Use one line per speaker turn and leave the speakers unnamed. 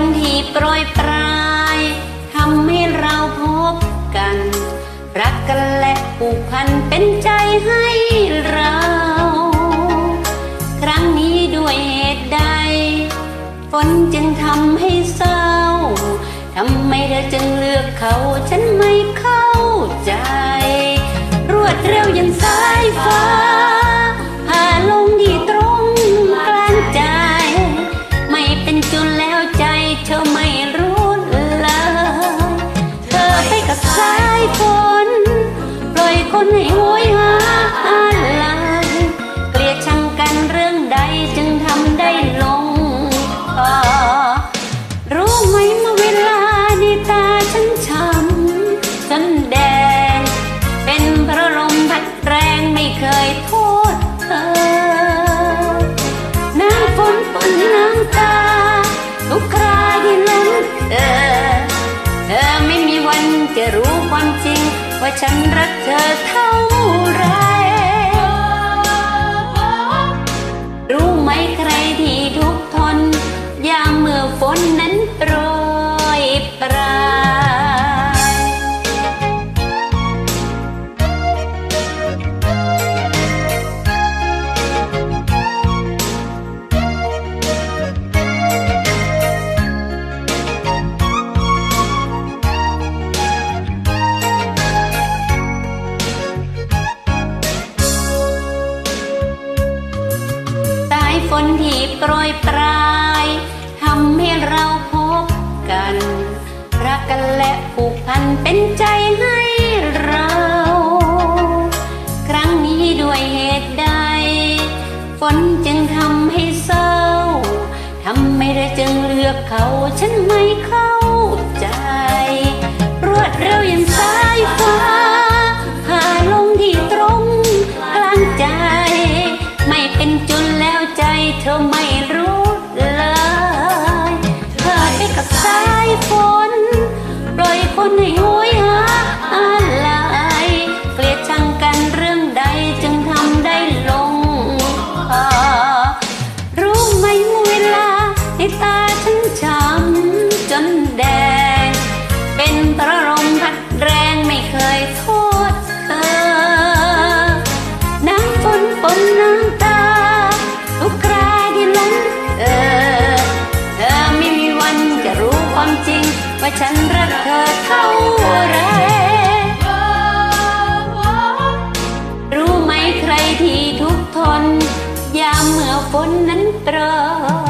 นที่โปรยปลายทำให้เราพบกัน รักกันและผูกพันเป็นใจให้เรา ครั้งนี้ด้วยเหตุใดฝนจึงทำให้เศร้าทำไมเธอจึงเลือกเขา ฉันไม่เข้าใจ ฉันรักเธอ นที่โปรยปลายทำให้เราพบกัน รักกันและผูกพันเป็นใจให้เรา ครั้งนี้ด้วยเหตุใด ฝนจึงทำให้เศร้าทำไมเราจึงเลือกเขาฉันไม่เข้า ในตาฉันช้ำจนแดง เป็นพระลมพัดแรงไม่เคยโทษเธอ น้ำฝนปนน้ำตา ทุกคราที่ล้นเออเธอไม่มีวันจะรู้ความจริง ว่าฉันรักเธอเท่าไรรู้ไหมใครที่ทุกทน ยามเมื่อฝนนั้นโปรย